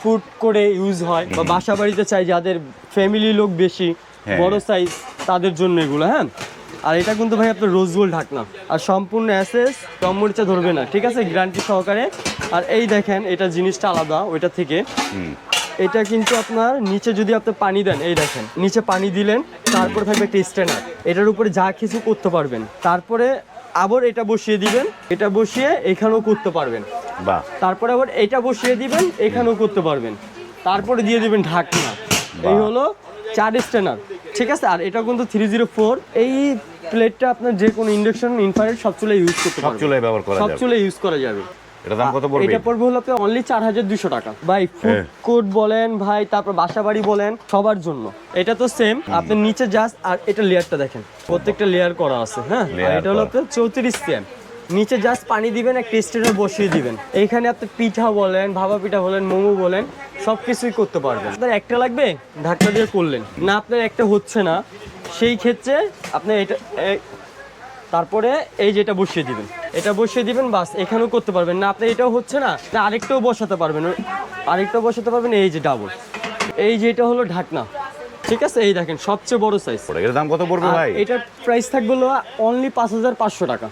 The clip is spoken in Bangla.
ফুড করে ইউজ হয় বা বাসা বাড়িতে চাই যাদের ফ্যামিলি লোক বেশি হ্যাঁ। বড় সাইজ তাদের জন্য এগুলো হ্যাঁ? আর এটা কিন্তু ভাই আপনার রোজ গোল্ড ঢাকনা। আর সম্পূর্ণ অ্যাসেস কম মরিচা ধরবে না ঠিক আছে? গ্যারান্টি সহকারে। আর এই দেখেন এটা জিনিসটা আলাদা ওইটা থেকে। এটা কিন্তু আপনার নিচে যদি আপনি পানি দেন এই দেখেন নিচে পানি দিলেন তারপরে থাকবে একটা স্ট্যান্ডার এটার উপরে যা কিছু করতে পারবেন। তারপরে আবার এটা বসিয়ে দিবেন এটা বসিয়ে এখানেও করতে পারবেন। বাহ। তারপরে আবার এটা বসিয়ে দিবেন এখানেও করতে পারবেন। তারপরে দিয়ে দিবেন ঢাকনা। এই হলো চার স্ট্যান্ডার ঠিক আছে? আর এটা কিন্তু থ্রি জিরো ফোর এই প্লেটটা আপনার যে কোনো ইন্ডাকশন ইনফ্রারেড সব চুলে ইউজ করতে সব চুলায় ব্যবহার করা সব চুলে ইউজ করা যাবে। এটা দাম কত পড়বে? এটা পড়বে হলো আপনার অনলি চার হাজার দুশো টাকা। ভাই ফুড হ্যাঁ। কোর্ট বলেন ভাই তারপর বাসা বাড়ি বলেন সবার জন্য। এটা তো সেম আপনি নিচে জাস্ট আর এটা লেয়ারটা দেখেন। প্রত্যেকটা লেয়ার করা আছে হ্যাঁ? এটা হলো আপনার চৌত্রিশ সেম নিচে জাস্ট পানি দিবেন একটা স্টেনে বসিয়ে দিবেন। এইখানে আপনি পিঠা বলেন ভাবা পিঠা বলেন মোমো বলেন সব কিছুই করতে পারবেন। আপনার একটা লাগবে? ঢাকনা দিয়ে করলেন। না আপনার একটা হচ্ছে না। সেই ক্ষেত্রে আপনি এটা তারপরে এই যেটা বসিয়ে দিবেন। এটা বসিয়ে দিবেন বাস এখানেও করতে পারবেন। না আপনি এটাও হচ্ছে না আরেকটাও বসাতে পারবেন। আরেকটাও বসাতে পারবেন এই যে ডাবল এই যে এটা হলো ঢাকনা। ঠিক আছে? এই দেখেন সবচেয়ে বড় সাইজ এটার দাম কত পড়বে ভাই? এটার প্রাইস থাকবে হলো অনলি পাঁচ হাজার পাঁচশো টাকা।